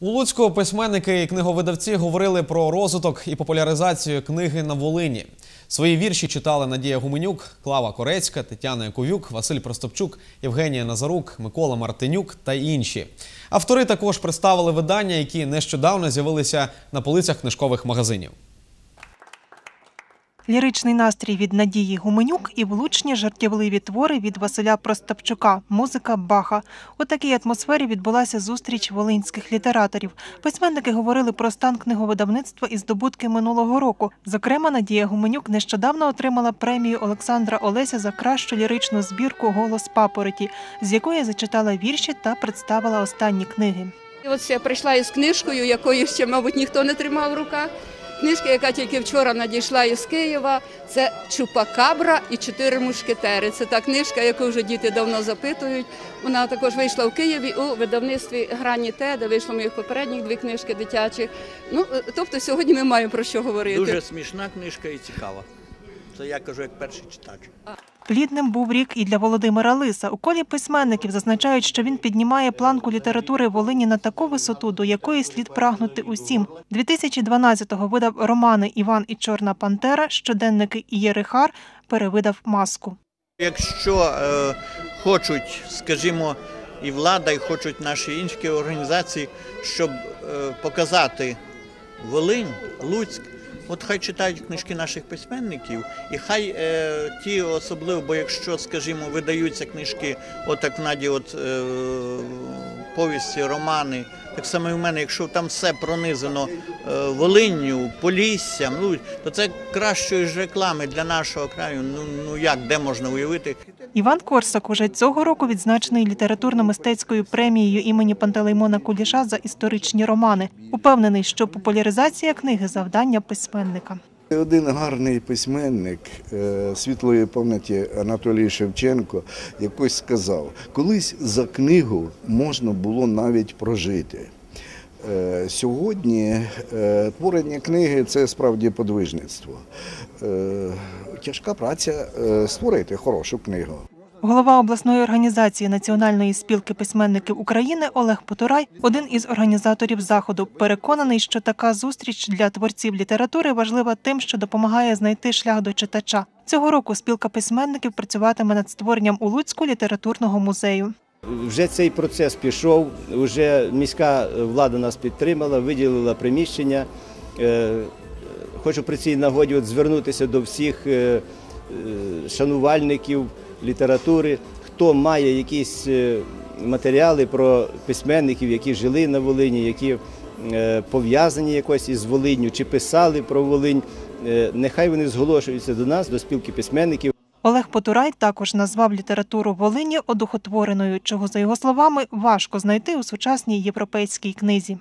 У Луцьку письменники і книговидавці говорили про розвиток і популяризацію книги на Волині. Свої вірші читали Надія Гуменюк, Клава Корецька, Тетяна Яковюк, Василь Простопчук, Євгенія Назарук, Микола Мартинюк та інші. Автори також представили видання, які нещодавно з'явилися на полицях книжкових магазинів. Ліричний настрій від Надії Гуменюк і влучні жартівливі твори від Василя Простапчука, музика Баха. У такій атмосфері відбулася зустріч волинських літераторів. Письменники говорили про стан книговидавництва і здобутки минулого року. Зокрема, Надія Гуменюк нещодавно отримала премію Олександра Олеся за кращу ліричну збірку Голос папороті, з якої зачитала вірші та представила останні книги. От я прийшла із книжкою, якої ще, мабуть, ніхто не тримав в руках. Книжка, яка тільки вчора надійшла із Києва, це Чупакабра і чотири мушкетери. Це та книжка, яку вже діти давно запитують. Вона також вийшла в Києві у видавництві Грані Те, де вийшло моїх попередніх дві книжки дитячих. Ну, е, тобто сьогодні ми маємо про що говорити. Дуже смішна книжка і цікава. Це я кажу як перший читач. Плідним був рік і для Володимира Лиса. У колі письменників зазначають, що він піднімає планку літератури Волині на таку висоту, до якої слід прагнути усім. 2012-го видав романи Іван і Чорна Пантера, щоденники Ієрихар, перевидав маску. Якщо е, хочуть, скажімо, і влада, і хочуть наші інші організації, щоб е, показати Волинь, Луцьк, от хай читають книжки наших письменників, і хай е, ті особливо, бо якщо, скажімо, видаються книжки, отак в Наді, от е, повісті, романи, так само і в мене, якщо там все пронизано е, Волинню, Поліссям, ну то це кращої ж реклами для нашого краю. Ну ну як де можна уявити? Іван Корсак уже цього року відзначений літературно-мистецькою премією імені Пантелеймона Куліша за історичні романи. Упевнений, що популяризація книги завдання письменника. Один гарний письменник е, світлої пам'яті Анатолій Шевченко якось сказав: колись за книгу можна було навіть прожити. Е, Сьогодні е, творення книги це справді подвижництво. Е, Тяжка праця створити хорошу книгу. Голова обласної організації Національної спілки письменників України Олег Потурай, один із організаторів заходу, переконаний, що така зустріч для творців літератури важлива тим, що допомагає знайти шлях до читача. Цього року спілка письменників працюватиме над створенням у Луцьку літературного музею. Вже цей процес пішов, вже міська влада нас підтримала, виділила приміщення. Е, Хочу при цій нагоді от звернутися до всіх е, е, шанувальників літератури, хто має якісь матеріали про письменників, які жили на Волині, які пов'язані якось із Волинню, чи писали про Волинь. Нехай вони зголошуються до нас, до спілки письменників. Олег Потурай також назвав літературу Волині одухотвореною, чого, за його словами, важко знайти у сучасній європейській книзі.